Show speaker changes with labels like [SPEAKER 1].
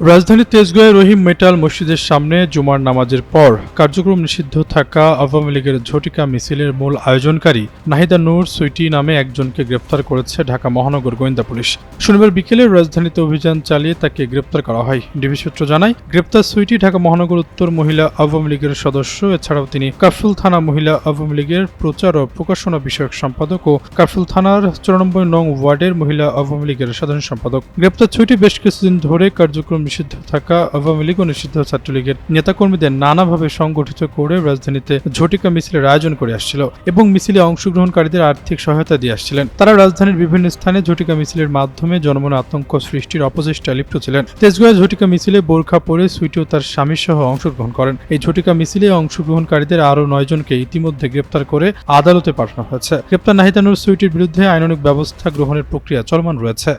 [SPEAKER 1] রাজধানীর তেজগাঁয়ে রহিম মেটাল মসজিদের সামনে জুমার নামাজের পর কার্যক্রম নিষিদ্ধ থাকা আওয়ামী লীগের ঝটিকা মিছিলের মূল আয়োজনকারী নাহিদা নূর সুইটি নামে একজনকে গ্রেপ্তার করেছে ঢাকা মহানগর গোয়েন্দা পুলিশ। শনিবার বিকেলে রাজধানীতে অভিযান চালিয়ে তাকে গ্রেপ্তার করা হয়। ডিবি সূত্র জানায়, গ্রেপ্তার সুইটি ঢাকা মহানগর উত্তর মহিলা আওয়ামী লীগের সদস্য, এছাড়াও তিনি কাফরুল থানা মহিলা আওয়ামী লীগের প্রচার ও প্রকাশনা বিষয়ক সম্পাদক ও কাফরুল থানার চুরানব্বই নং ওয়ার্ডের মহিলা আওয়ামী লীগের সাধারণ সম্পাদক। গ্রেপ্তার সুইটি বেশ কিছুদিন ধরে কার্যক্রম নিষিদ্ধ থাকা আওয়ামী লীগ ও নিষিদ্ধ ছাত্রলীগের নেতাকর্মীদের নানাভাবে সংগঠিত করে রাজধানীতে ঝটিকা মিছিলের আয়োজন করে আসছিল এবং মিছিলে অংশগ্রহণকারীদের আর্থিক সহায়তা দিয়ে আসছিলেন। তারা রাজধানীর বিভিন্ন স্থানে ঝটিকা মিছিলের মাধ্যমে জনমনে আতঙ্ক সৃষ্টির অপচেষ্টায় লিপ্ত ছিলেন। তেজগাঁয়ে ঝটিকা মিছিলে বোরখা পরে সুইটিও তার স্বামী সহ অংশগ্রহণ করেন। এই ঝটিকা মিছিলে অংশগ্রহণকারীদের আরও নয়জনকে ইতিমধ্যে গ্রেপ্তার করে আদালতে পাঠানো হয়েছে। গ্রেপ্তার নাহিদানুর সুইটির বিরুদ্ধে আইনানুগ ব্যবস্থা গ্রহণের প্রক্রিয়া চলমান রয়েছে।